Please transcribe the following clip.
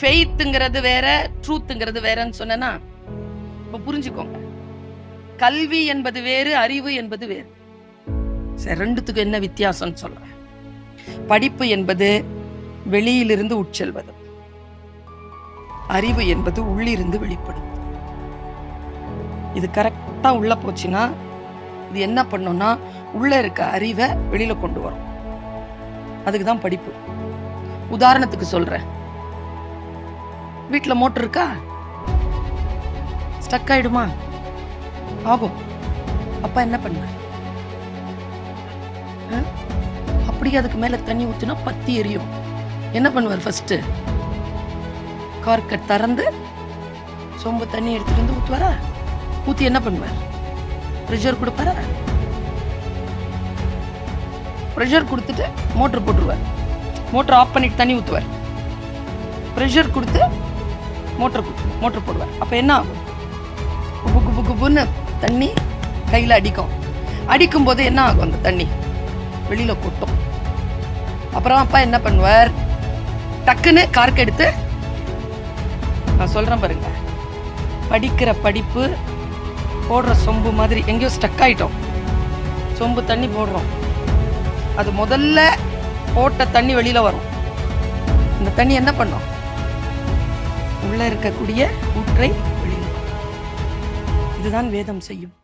ஃபெய்த்துங்கிறது வேற ட்ரூத்துங்கிறது வேறன்னு சொன்னேன்னா இப்ப புரிஞ்சுக்கோங்க. கல்வி என்பது வேறு அறிவு என்பது வேறு. சரி ரெண்டுத்துக்கும் என்ன வித்தியாசம்னு சொல்றேன். படிப்பு என்பது வெளியிலிருந்து உட்செல்வது. அறிவு என்பது உள்ளிருந்து வெளிப்படும். இது கரெக்டா உள்ள போச்சுன்னா இது என்ன பண்ணும்னா உள்ள இருக்க அறிவை வெளியில கொண்டு வரும். அதுக்கு தான் படிப்பு. உதாரணத்துக்கு சொல்றேன். வீட்டில் மோட்டர் இருக்கா? ஸ்டக் ஆயிடுமா? ஆகும். அப்பா என்ன பண்ண அப்படியே அதுக்கு மேலே தண்ணி ஊற்றினா பத்தி எரியும். என்ன பண்ணுவார் ஃபர்ஸ்ட் கார்க்கட் திறந்து சொம்பு தண்ணி எடுத்துட்டு வந்து ஊற்றுவாரா ஊற்றி என்ன பண்ணுவார்? ப்ரெஷர் கொடுப்பாரா? ப்ரெஷர் கொடுத்துட்டு மோட்டர் போட்டுருவார். மோட்டர் ஆஃப் பண்ணிட்டு தண்ணி ஊற்றுவார் ப்ரெஷர் கொடுத்து மோட்டர் மோட்டர் போடுவேன் அப்போ என்ன ஆகும்? குபு குபு குபுன்னு தண்ணி கையில் அடிக்கும். அடிக்கும் போது என்ன ஆகும் அந்த தண்ணி? வெளியில் கொட்டும். அப்புறம் அப்பா என்ன பண்ணுவார்? டக்குன்னு கார்க்கு எடுத்து நான் சொல்கிறேன் பாருங்க. படிக்கிற படிப்பு போடுற சொம்பு மாதிரி எங்கேயோ ஸ்டக் ஆகிட்டோம் சொம்பு தண்ணி போடுறோம். அது முதல்ல போட்ட தண்ணி வெளியில் வரும். இந்த தண்ணி என்ன பண்ணும்? உள்ளே இருக்கக்கூடிய ஊற்றை வெளியில இதுதான் வேதம் செய்யும்.